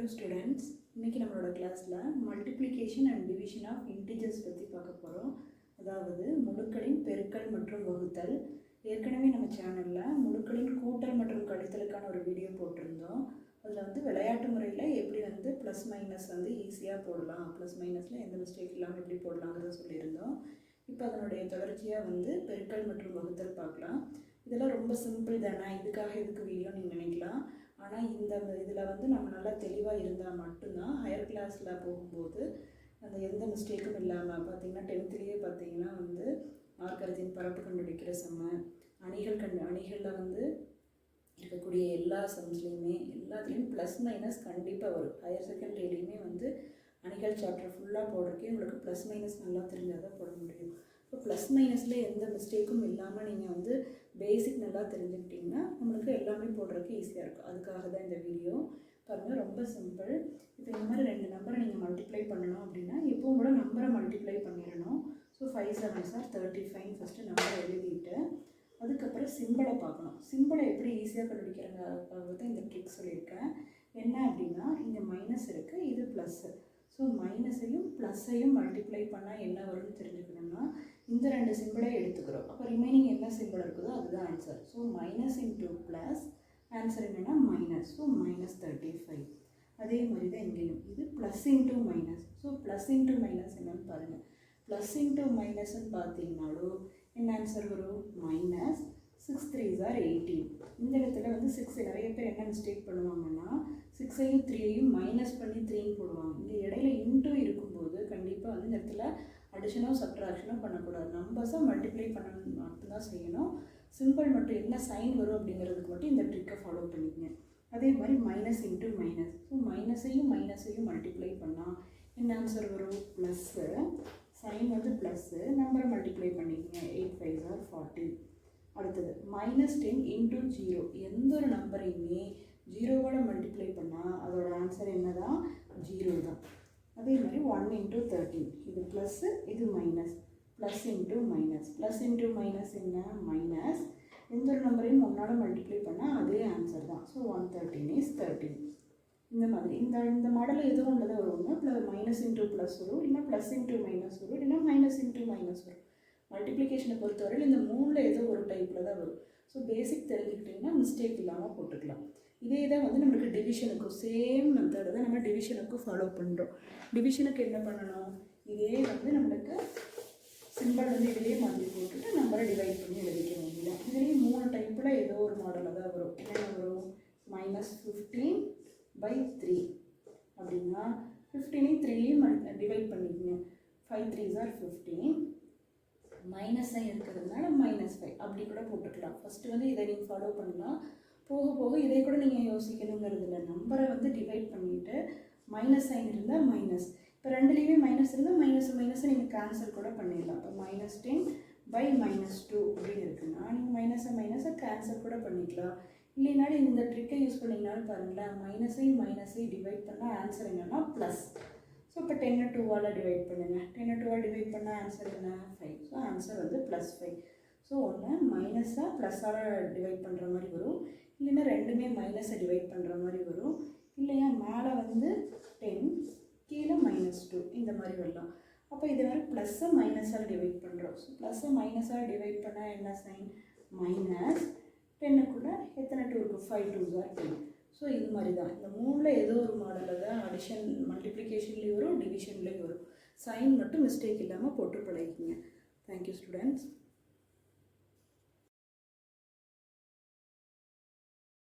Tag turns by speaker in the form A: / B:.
A: Hello students இன்றைக்கி நம்மளோட கிளாஸில் multiplication and division of integers பற்றி பார்க்க போகிறோம் அதாவது முழுக்களின் பெருக்கல் மற்றும் வகுத்தல். ஏற்கனவே நம்ம சேனலில் முழுக்களின் கூட்டல் மற்றும் கழித்தலுக்கான ஒரு வீடியோ போட்டிருந்தோம். அதில் வந்து விளையாட்டு முறையில் எப்படி வந்து ப்ளஸ் மைனஸ் வந்து ஈஸியாக போடலாம் ப்ளஸ் மைனஸில் எந்த மிஸ்டேக் இல்லாமல் எப்படி போடலாங்கிறத சொல்லியிருந்தோம். இப்போ அதனுடைய தொடர்ச்சியாக வந்து பெருக்கல் மற்றும் வகுத்தல் பார்க்கலாம். இதெல்லாம் ரொம்ப சிம்பிள் தானே? இதுக்காக இதுக்கு வீடியோ நீங்கள் நினைக்கலாம்? ஆனால் இந்த இதில் வந்து நம்ம நல்லா தெளிவாக இருந்தால் மட்டும்தான் ஹையர் கிளாஸில் போகும்போது அந்த எந்த மிஸ்டேக்கும் இல்லாமல் பார்த்தீங்கன்னா டென்த்துலேயே பார்த்தீங்கன்னா வந்து ஆர்கரத்தின் பரப்பு கண்டுபிடிக்கிற செம்ம அணிகள் கண்டு அணிகளில் வந்து இருக்கக்கூடிய எல்லா சம்ஸ்லேயுமே எல்லாத்துலேயும் ப்ளஸ் மைனஸ் கண்டிப்பாக வரும். ஹையர் செகண்டரிலையுமே வந்து அணிகள் சாப்டர் ஃபுல்லாக போடுறதுக்கே உங்களுக்கு ப்ளஸ் மைனஸ் நல்லா தெரிஞ்சால் தான் போட முடியும். இப்போ ப்ளஸ் மைனஸில் எந்த மிஸ்டேக்கும் இல்லாமல் நீங்கள் வந்து பேசிக் நல்லா தெரிஞ்சுக்கிட்டிங்கன்னா நம்மளுக்கு எல்லாமே போடுறதுக்கு ஈஸியாக இருக்கும். அதுக்காக தான் இந்த வீடியோ பாருங்கள் ரொம்ப சிம்பிள் இப்போ இந்த மாதிரி ரெண்டு நம்பரை நீங்கள் மல்டிப்ளை பண்ணணும் அப்படின்னா எப்பவும் கூட நம்பரை மல்டிப்ளை பண்ணிடணும். So five seven are thirty five first நம்பரை எழுதிட்டு அதுக்கப்புறம் சிம்பிளை பார்க்கணும். சிம்பிளை எப்படி ஈஸியாக கண்டுபிடிக்கிறாங்க தான் இந்த ட்ரிக் சொல்லியிருக்கேன். என்ன அப்படின்னா இங்கே மைனஸ் இருக்குது இது ப்ளஸ்ஸு ஸோ மைனஸையும் ப்ளஸ்ஸையும் மல்டிப்ளை பண்ணால் என்ன வரும்னு தெரிஞ்சுக்கணும்னா இந்த ரெண்டு சிம்பிளே எடுத்துக்கிறோம். அப்போ ரிமைனிங் என்ன சிம்பிள் இருக்குதோ அதுதான் answer so minus into plus answer என்னென்னா minus so minus thirty five அதே மாதிரி தான் இங்கேயும். இது plus into minus so plus into minus என்னென்னு பாருங்கள் ப்ளஸ் இன்டூ மைனஸ்ன்னு பார்த்தீங்கனாலும் என்ன ஆன்சர் வரும்? Minus six three are eighteen இந்த இடத்துல வந்து சிக்ஸ் நிறைய பேர் என்ன மிஸ்டேக் பண்ணுவாங்கன்னா சிக்ஸையும் த்ரீயையும் மைனஸ் பண்ணி த்ரீன்னு போடுவாங்க. இங்கே இடையில இன்டூ இருக்கும்போது கண்டிப்பாக வந்து இந்த இடத்துல அடிஷனோ சப்ட்ராக்ஷனோ பண்ணக்கூடாது. நம்பர்ஸாக மல்டிப்ளை பண்ண மட்டும்தான் செய்யணும். சிம்பிள் மட்டும் என்ன சைன் வரும் அப்படிங்கிறதுக்கு மட்டும் இந்த ட்ரிக்கை ஃபாலோ பண்ணிக்கங்க. அதே மாதிரி மைனஸ் இன்ட்டு மைனஸ் ஸோ மைனஸையும் மைனஸையும் மல்டிப்ளை பண்ணால் என்ன ஆன்சர் வரும்? ப்ளஸ்ஸு சைன் வந்து ப்ளஸ்ஸு நம்பரை மல்டிப்ளை பண்ணிக்கங்க. எயிட் ஃபைவ் ஆர் ஃபார்ட்டி அடுத்தது மைனஸ் டென் இன்ட்டு ஜீரோ எந்த ஒரு நம்பரையுமே ஜீரோவோட மல்டிப்ளை பண்ணால் அதோட ஆன்சர் என்ன தான் ஜீரோ தான். அதே மாதிரி ஒன் இன்ட்டு தேர்ட்டின் இது ப்ளஸ்ஸு இது minus plus into minus plus into minus என்ன? மைனஸ் எந்த ஒரு நம்பரையும் ஒன்றால் மல்டிப்ளை பண்ணால் அதே ஆன்சர் தான். So one thirteen is thirteen இந்த மாதிரி. இந்த இந்த மாடல் எது உள்ளது? தான் ஒன்று ப்ளஸ் மைனஸ் இன்ட்டு ப்ளஸ் வரும் இல்லைன்னா ப்ளஸ் இன்ட்டு மைனஸ் வரும் இல்லைன்னா மைனஸ் இன்ட்டு மைனஸ் வரும் மல்டிப்ளிகேஷனை பொறுத்தவரையில் இந்த மூணில் ஏதோ ஒரு டைப்பில் தான் வரும். ஸோ பேசிக் தெரிஞ்சுக்கிட்டிங்கன்னா மிஸ்டேக் இல்லாமல் போட்டுக்கலாம். இதே தான் வந்து நம்மளுக்கு டிவிஷனுக்கும் சேம் மெத்தடு தான் நம்ம டிவிஷனுக்கும் ஃபாலோ பண்ணுறோம் டிவிஷனுக்கு என்ன பண்ணணும்? இதே வந்து நம்மளுக்கு சிம்பிள் வந்து இதிலே மாதிரி போட்டுட்டு நம்பரை டிவைட் பண்ணி எழுதிக்க வேண்டியதான் இதுலேயும் மூணு டைப்பில் ஏதோ ஒரு மாடலில் தான் வரும். என்னென்ன வரும்? மைனஸ் ஃபிஃப்டீன் பை த்ரீ அப்படின்னா ஃபிஃப்டீனையும் த்ரீயும் டிவைட் பண்ணிக்கோங்க. ஃபைவ் த்ரீ ஆர் ஃபிஃப்டீன் மைனஸாக இருக்கிறதுனால மைனஸ் ஃபைவ் அப்படி கூட போட்டுக்கலாம். ஃபஸ்ட்டு வந்து இதை நீங்கள் ஃபாலோ பண்ணலாம். போக போக இதை கூட நீங்கள் யோசிக்கணுங்கிறது இல்லை நம்பரை வந்து டிவைட் பண்ணிவிட்டு மைனஸ் சைன் இருந்தால் மைனஸ் இப்போ ரெண்டுலேயுமே மைனஸ் இருந்தால் மைனஸ் மைனஸை நீங்கள் கேன்சல் கூட பண்ணிடலாம். இப்போ minus ten by minus two அப்படின்னு இருக்குன்னா நீங்கள் மைனஸை மைனஸை கேன்சல் கூட பண்ணிக்கலாம். இல்லைனாலும் இந்த ட்ரிக்கை யூஸ் பண்ணிங்கனாலும் பாருங்களேன் மைனஸையும் மைனஸையும் டிவைட் பண்ணால் ஆன்சர் என்னென்னா ப்ளஸ் ஸோ இப்போ டென்னு டூவால் டிவைட் பண்ணுங்கள் டென்னு டூவால் டிவைட் பண்ணால் ஆன்சர் என்ன ஃபைவ் ஸோ ஆன்சர் வந்து ப்ளஸ் ஃபைவ் ஸோ ஒன்று மைனஸாக ப்ளஸ்ஸால் டிவைட் பண்ணுற இல்லைன்னா ரெண்டுமே மைனஸை டிவைட் பண்ணுற மாதிரி வரும். இல்லையா? மேலே வந்து டென் கீழே மைனஸ் டூ இந்த மாதிரி வரலாம். அப்போ இது மாதிரி ப்ளஸ்ஸை மைனஸாக டிவைட் பண்ணுறோம் ஸோ ப்ளஸ்ஸை மைனஸாக டிவைட் பண்ணால் என்ன சைன் மைனஸ் டென்னுக்குள்ளே எத்தனை டூ இருக்குது ஃபைவ் டூ தான் டென் ஸோ இது மாதிரி தான். இந்த மூணில் ஏதோ ஒரு மாடலில் தான் அடிஷன் மல்டிப்ளிகேஷன்லேயும் வரும் டிவிஷன்லேயும் வரும். சைன் மட்டும் மிஸ்டேக் இல்லாமல் போட்டு பழகிக்கங்க.